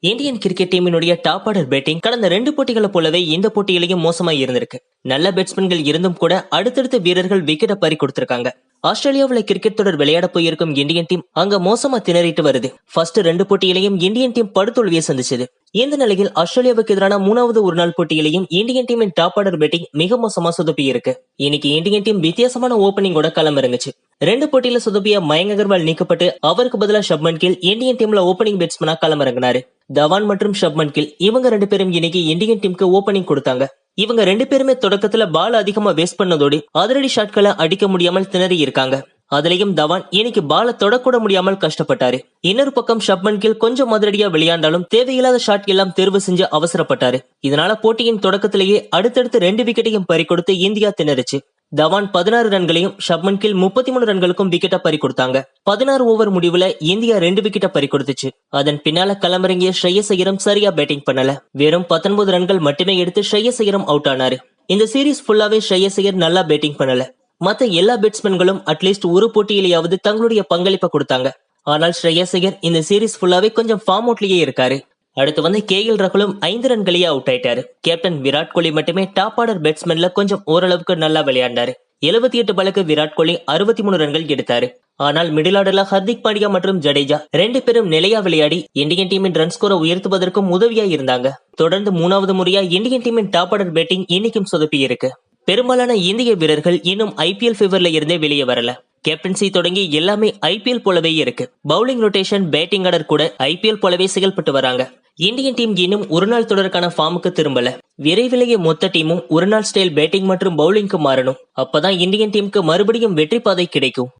Indian cricket டீமினுடைய top order batting கடந்த ரெண்டு போட்டிகளை போலவே இந்த போட்டியிலையும் மோசமா இருந்திருக்கு. நல்ல பேட்ஸ்மேன்கள் இருந்தும் கூட அடுத்தடுத்த வீரர்கள் விக்கெட்டை பறி கொடுத்திருக்காங்க. ஆஸ்திரேலியாவுல கிரிக்கெட் தொடர் விளையாட போயிருக்கும் இந்தியன் டீம் அங்க மோசமா திணறிட்டு வருது. ஃபர்ஸ்ட் ரெண்டு போட்டியிலையும் இந்தியன் டீம் படுதோல்வியை சந்திச்சது. இந்த நிலையில் ஆஸ்திரேலியாவுக்கு எதிரான மூணாவது ஒரு நாள் போட்டியிலையும் இந்தியன் டீமின் டாப் ஆர்டர் பேட்டிங் மிக மோசமா சொதப்பி இருக்கு இன்னைக்கு இந்தியன் டீம் வித்தியாசமான ஓபனிங்கோட களம் இறங்குச்சு ரெண்டு போட்டியில சொதப்பிய மயங்க அகர்வால் நீக்கப்பட்டு அவருக்கு பதிலா ஷப்மன் கில் இந்தியன் டீம்ல ஓபனிங் பேட்ஸ்மனா களம் இறங்கினாரு தவான் மற்றும் ஷப்மன் கில் இவங்க ரெண்டு பேரும் இன்னைக்கு இந்தியன் டீமுக்கு ஓபனிங் கொடுத்தாங்க. இவங்க ரெண்டு பேருமே தொடக்கத்துல பால் அதிகமா வேஸ்ட் பண்ணதோடு அதிரடி ஷாட்களை அடிக்க முடியாமல் திணறி இருக்காங்க அதுலயும் தவான் இன்னைக்கு பால தொடக்கூட முடியாமல் கஷ்டப்பட்டாரு. இன்னொரு பக்கம் ஷப்மன் கில் கொஞ்சம் மதுரடியா விளையாண்டாலும் தேவையில்லாத ஷாட் எல்லாம் தேர்வு செஞ்சு அவசரப்பட்டாரு. இதனால போட்டியின் தொடக்கத்திலேயே அடுத்தடுத்து ரெண்டு விக்கெட்டையும் பறிகொடுத்து இந்தியா திணறுச்சு. தவான் பதினாறு ரன்களையும் ஷப்மன் கில் முப்பத்தி மூணு ரன்களுக்கும் விக்கெட்டை பறி கொடுத்தாங்க பதினாறு ஓவர் முடிவுல இந்தியா ரெண்டு விக்கெட்டை பறி கொடுத்துச்சு அதன் பின்னால களமிறங்கிய ஸ்ரேயஸ் ஐயரும் சரியா பேட்டிங் பண்ணல. வெறும் பத்தொன்பது ரன்கள் மட்டுமே எடுத்து ஸ்ரேயஸ் ஐயரும் அவுட் ஆனாரு. இந்த சீரீஸ் ஃபுல்லாவே ஸ்ரேயஸ் ஐயர் நல்லா பேட்டிங் பண்ணல. மத்த எல்லா பேட்ஸ்மேன்களும் அட்லீஸ்ட் ஒரு போட்டியிலேயாவது தங்களுடைய பங்களிப்பை கொடுத்தாங்க. ஆனால் ஸ்ரேயஸ் ஐயர் இந்த சீரீஸ் ஃபுல்லாவே கொஞ்சம் ஃபார்ம் அவுட்லயே இருக்காரு. அடுத்து வந்து கே எல் ரகுலும் ஐந்து ரன்களையே அவுட் ஆயிட்டாரு. கேப்டன் விராட் கோலி மட்டுமே டாப் ஆர்டர் பேட்ஸ்மேன்ல கொஞ்சம் ஓரளவுக்கு நல்லா விளையாண்டாரு. எழுபத்தி எட்டு பாலுக்கு விராட் கோலி அறுபத்தி மூணு ரன்கள் எடுத்தாரு. ஆனால் மிடில் ஆர்டர்ல ஹர்திக் பாண்டியா மற்றும் ஜடேஜா ரெண்டு பேரும் நிலையா விளையாடி இந்தியன் டீமின் ரன் ஸ்கோரை உயர்த்துவதற்கும் உதவியா இருந்தாங்க. தொடர்ந்து மூணாவது முறையா இந்தியன் டீமின் டாப் ஆர்டர் பேட்டிங் இன்னைக்கும் சொதப்பி இருக்கு. பெரும்பாலான இந்திய வீரர்கள் இன்னும் ஐபிஎல் ஃபீவர்ல இருந்தே வெளியே வரல. கேப்டன்சி தொடங்கி எல்லாமே ஐபிஎல் போலவே இருக்கு. பவுலிங் ரொட்டேஷன் பேட்டிங் ஆர்டர் கூட ஐபிஎல் போலவே செயல்பட்டு வராங்க. இந்தியன் டீம் இன்னும் ஒரு நாள் தொடருக்கான ஃபார்முக்கு திரும்பல. விரைவிலேயே மொத்த டீமும் ஒரு நாள் ஸ்டைல் பேட்டிங் மற்றும் பவுலிங்க்கு மாறணும். அப்பதான் இந்தியன் டீமுக்கு மறுபடியும் வெற்றி பாதை கிடைக்கும்.